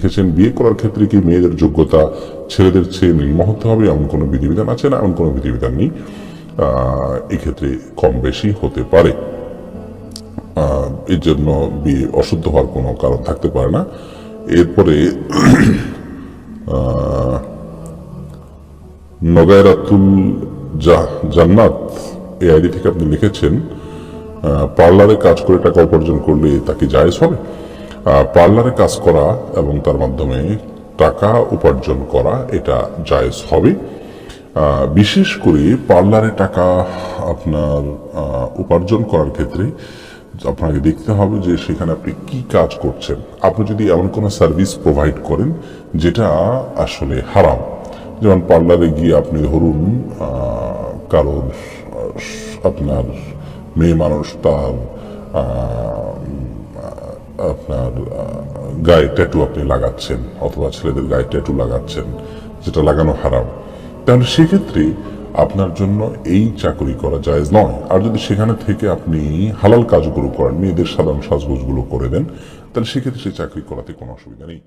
লিখেছেন বিয়ে করার ক্ষেত্রে কি মেয়েদের যোগ্যতা ছেলেদের চেয়ে নিম্ন হতে হবে? এমন কোনো বিধিবিধান আছে না? এমন কোনো বিধিবিধান নেই। এক্ষেত্রে কম বেশি হতে পারে। এর জন্য বিয়ে অশুদ্ধ হওয়ার কোনো কারণ থাকতে পারে না। এরপরে নগায়রাতুল জান্নাত এই আইডি থেকে আপনি লিখেছেন পার্লারে কাজ করে টাকা উপার্জন করলে তাকে জায়েজ হবে? পার্লারে কাজ করা এবং তার মাধ্যমে টাকা উপার্জন করা এটা জায়েজ হবে। বিশেষ করে পার্লারে টাকা আপনার উপার্জন করার ক্ষেত্রে আপনাকে দেখতে হবে যে সেখানে আপনি কি কাজ করছেন। আপনি যদি এমন কোনো সার্ভিস প্রোভাইড করেন যেটা আসলে হারাম। যেমন পার্লারে গিয়ে আপনি ধরুন কারোর আপনার মেয়ে মানুষ তার আপনার গায়ে ট্যাটু আপনি লাগাচ্ছেন অথবা ছেলেদের গায়ে ট্যাটু লাগাচ্ছেন, যেটা লাগানো হারাম। তাহলে সেক্ষেত্রে আপনার জন্য এই চাকরি করা যায় নয়। আর যদি সেখানে থেকে আপনি হালাল কাজগুলো করেন, মেয়েদের সাধারণ সাজগোজগুলো করে দেন, তাহলে সেক্ষেত্রে সেই চাকরি করাতে কোনো অসুবিধা নেই।